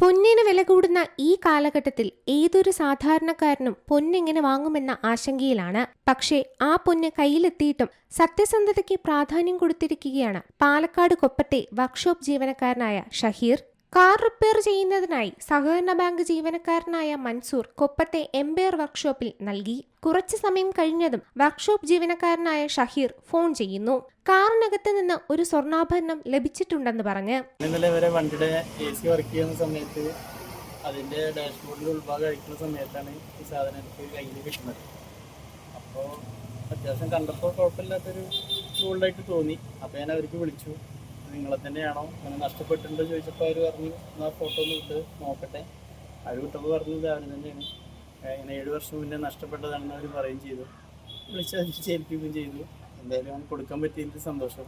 പൊന്നിന് വില കൂടുന്ന ഈ കാലഘട്ടത്തിൽ ഏതൊരു സാധാരണക്കാരനും പൊന്നെങ്ങനെ വാങ്ങുമെന്ന ആശങ്കയിലാണ്. പക്ഷേ ആ പൊന്ന് കയ്യിലെത്തിയിട്ടും സത്യസന്ധതയ്ക്ക് പ്രാധാന്യം കൊടുത്തിരിക്കുകയാണ് പാലക്കാട് കൊപ്പത്തെ വർക്ക്ഷോപ്പ് ജീവനക്കാരനായ ഷഹീർ. കാർ റിപ്പയർ ചെയ്യുന്നതിനായി സഹകരണ ബാങ്ക് ജീവനക്കാരനായ മൻസൂർ കൊപ്പത്തെ എംപയർ വർക്ക്ഷോപ്പിൽ നൽകി. കുറച്ചു സമയം കഴിഞ്ഞതും വർക്ക്ഷോപ്പ് ജീവനക്കാരനായ ഷഹീർ ഫോൺ ചെയ്യുന്നു. കാറിനകത്ത് നിന്ന് ഒരു സ്വർണാഭരണം ലഭിച്ചിട്ടുണ്ടെന്ന് പറഞ്ഞ്. ഇന്നലെ വരെ വണ്ടിയുടെ എ സി വർക്ക് ചെയ്യുന്ന സമയത്ത് അതിന്റെ ഡാഷ്ബോർഡിൽ ഉൾഭാഗം അഴിക്കുന്ന സമയത്താണ് ഈ സാധനം എനിക്ക് കയ്യിൽ കിട്ടുന്നത്. അപ്പോൾ അത്യാവശ്യം കണ്ടപ്പോൾ കുഴപ്പമില്ലാത്തൊരു ഗോൾഡായിട്ട് തോന്നി. അപ്പോൾ ഞാൻ അവർക്ക് വിളിച്ചു. നിങ്ങളെ തന്നെയാണോ? അങ്ങനെ നഷ്ടപ്പെട്ടിട്ടുണ്ടോ ചോദിച്ചപ്പോൾ അവർ പറഞ്ഞു എന്നാൽ ഫോട്ടോ ഒന്ന് ഇട്ട് നോക്കട്ടെ. അവർ വിട്ടപ്പോൾ പറഞ്ഞത് അവർ തന്നെയാണ്. ഇങ്ങനെ ഏഴ് വർഷം മുന്നേ നഷ്ടപ്പെട്ടതാണെന്ന് അവർ പറയുകയും ചെയ്തു. വിളിച്ചേൽപ്പിക്കുകയും ചെയ്തു. എന്തായാലും കൊടുക്കാൻ പറ്റിയതിൽ സന്തോഷം.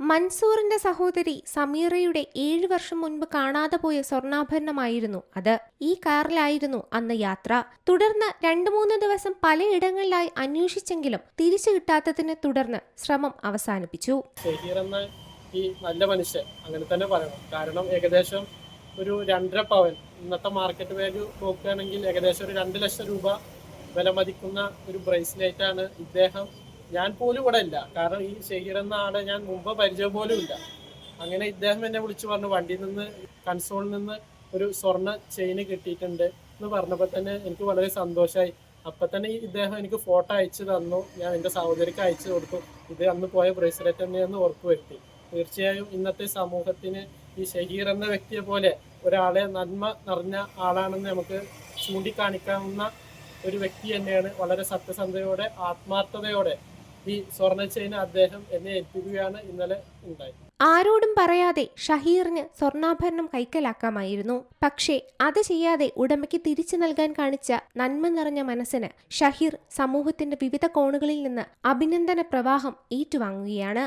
മൻസൂറിന്റെ സഹോദരി സമീറയുടെ ഏഴ് വർഷം മുൻപ് കാണാതെ പോയ സ്വർണാഭരണമായിരുന്നു അത്. ഈ കാറിലായിരുന്നു അന്ന് യാത്ര. തുടർന്ന് രണ്ടു മൂന്ന് ദിവസം പലയിടങ്ങളിലായി അന്വേഷിച്ചെങ്കിലും തിരിച്ചു കിട്ടാത്തതിനെ തുടർന്ന് ശ്രമം അവസാനിപ്പിച്ചു. ഈ നല്ല മനുഷ്യൻ അങ്ങനെ തന്നെ പറയണം. കാരണം ഏകദേശം ഒരു രണ്ടര പവൻ ഇന്നത്തെ മാർക്കറ്റ് വാല്യൂ നോക്കുകയാണെങ്കിൽ ഏകദേശം ഒരു രണ്ട് ലക്ഷം രൂപ വില മതിക്കുന്ന ഒരു ബ്രേസ്ലെറ്റ് ആണ് ഇദ്ദേഹം. ഞാൻ പോലും ഇവിടെ ഇല്ല. കാരണം ഈ ഷഹീർ എന്ന ആളെ ഞാൻ മുമ്പ് പരിചയം പോലും ഇല്ല. അങ്ങനെ ഇദ്ദേഹം എന്നെ വിളിച്ചു പറഞ്ഞു വണ്ടിയിൽ നിന്ന് കൺസോളിൽ നിന്ന് ഒരു സ്വർണ ചെയിന് കിട്ടിയിട്ടുണ്ട് എന്ന് പറഞ്ഞപ്പോൾ തന്നെ എനിക്ക് വളരെ സന്തോഷമായി അപ്പൊ തന്നെ ഇദ്ദേഹം എനിക്ക് ഫോട്ടോ അയച്ചു തന്നു. ഞാൻ എന്റെ സഹോദരിക്ക് അയച്ചു കൊടുത്തു. ഇത് അന്ന് പോയ ബ്രേസ്ലെറ്റ് തന്നെയെന്ന് ഉറപ്പുവരുത്തി. തീർച്ചയായും ഇന്നത്തെ സമൂഹത്തിന് ഈ ഷഹീർ എന്ന വ്യക്തിയെ പോലെ ഒരാളെ നന്മ നിറഞ്ഞ ആളാണെന്ന് നമുക്ക് ചൂണ്ടിക്കാണിക്കാവുന്ന ഒരു വ്യക്തി തന്നെയാണ് വളരെ സത്യസന്ധതയോടെ ആത്മാർത്ഥതയോടെ ഈ സ്വർണ ചെയിൻ അദ്ദേഹം എന്നെ ഏൽപ്പിക്കുകയാണ് ഇന്നലെ ഉണ്ടായത് ആരോടും പറയാതെ ഷഹീറിന് സ്വർണാഭരണം കൈക്കലാക്കാമായിരുന്നു. പക്ഷേ അത് ചെയ്യാതെ ഉടമയ്ക്ക് തിരിച്ചു നൽകാൻ കാണിച്ച നന്മ നിറഞ്ഞ മനസ്സിന് ഷഹീർ സമൂഹത്തിന്റെ വിവിധ കോണുകളിൽ നിന്ന് അഭിനന്ദന പ്രവാഹം ഏറ്റുവാങ്ങുകയാണ്.